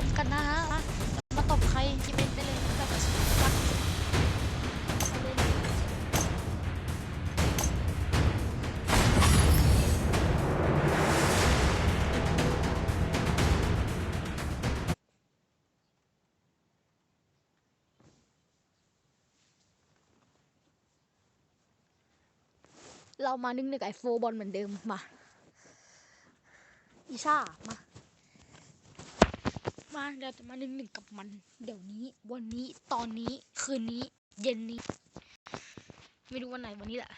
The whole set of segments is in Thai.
คนกันนะฮะ มาตบใครที่เป็นไปเลยแบบรักไปเลยเรามานึ่งหนึ่งไอโฟบอลเหมือนเดิมมา อีชามา มาเราจะมาหนึ่งหนึ่งกับมัน เดี๋ยวนี้ วันนี้ตอนนี้คืนนี้ เย็นนี้ ไม่รู้วันไหนวันนี้แหละ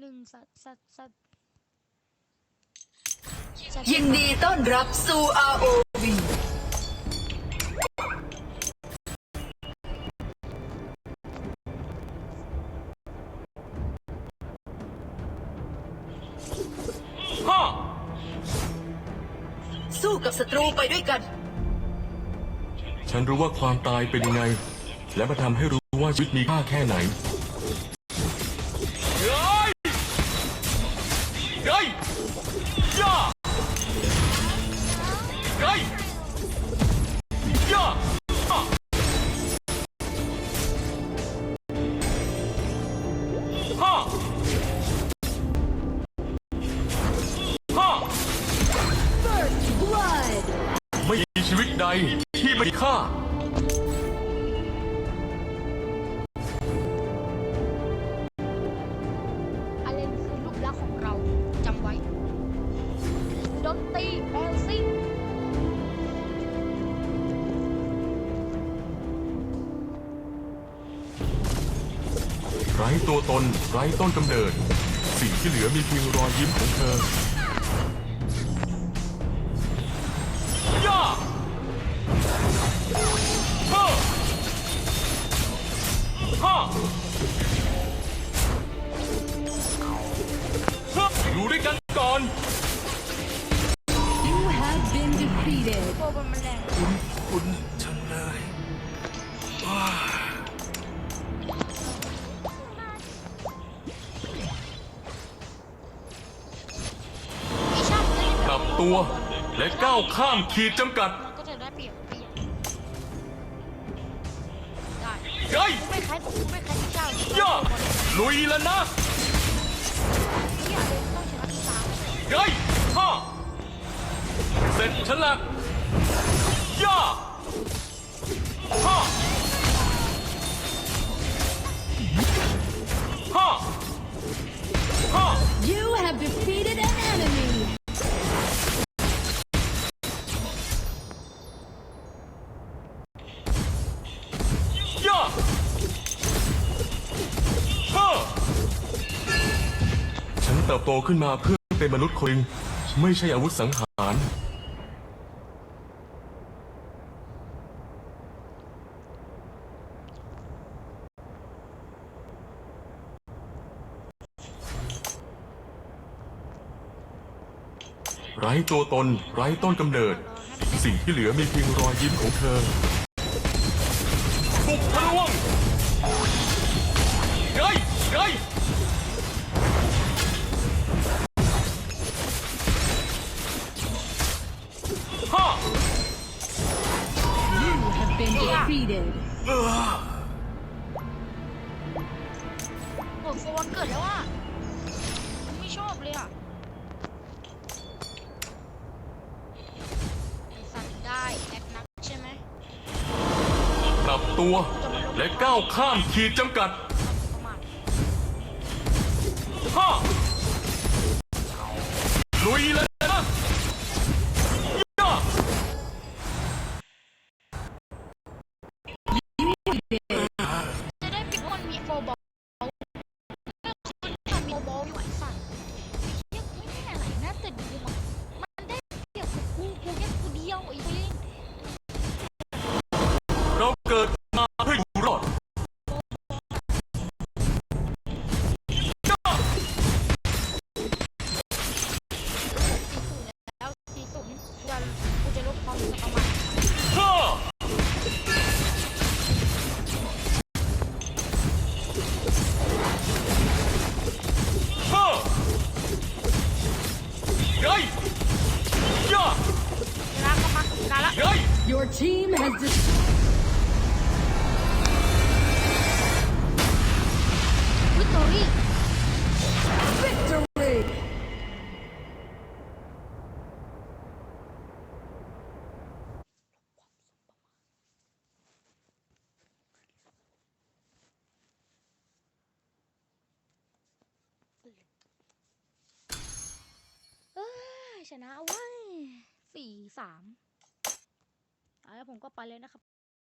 หนึ่งสัตสัตสัตยินดีต้อนรับสู่ ROV สู้กับศัตรูไปด้วยกัน ฉันรู้ว่าความตายเป็นยังไง และมาทำให้รู้ว่าชีวิตมีค่าแค่ไหนเที่ไม่มีค่า อะไรคือรูปลักษณ์ของเราจำไว้ดนตรีแปลซิ่งไร้ตัวตนไร้ต้นกำเนิด สิ่งที่เหลือมีเพียงรอยยิ้มของเธอ อยู่ด้วยกันก่อน You have been defeated. โบมันมันแรงคุณจังเลยอีชาติกลับตัวและก้าวข้ามขีดจำกัด ไม่คล้ายกูไม่คล้ายอีชาย่าลุยแล้วนะอยากเลยต้องชนะอีสามเฮ้ยฮ่าเสร็จฉันละย่าฮ่าฮ่าฮ่า You have defeated เติบโตขึ้นมาเพื่อเป็นมนุษย์คนหนึ่งไม่ใช่อาวุธสังหาร ไร้ตัวตน ไร้ต้นกำเนิด สิ่งที่เหลือมีเพียงรอยยิ้มของเธอ โอ้ยโฟนเกิดแล้วอะไม่ชอบเลยอะไอสัตว์ได้แอคนักใช่ไหมกลับตัว และก้าวข้ามขีดจำกัดประมาทฮ่าลุยเลย ป้อมสักประมาณร้านก็มักร้านละ Your team has destroyed. วิตตอรี่ Victory. ชนะเว้ยสี่สามแล้วผมก็ไปเลยนะครับ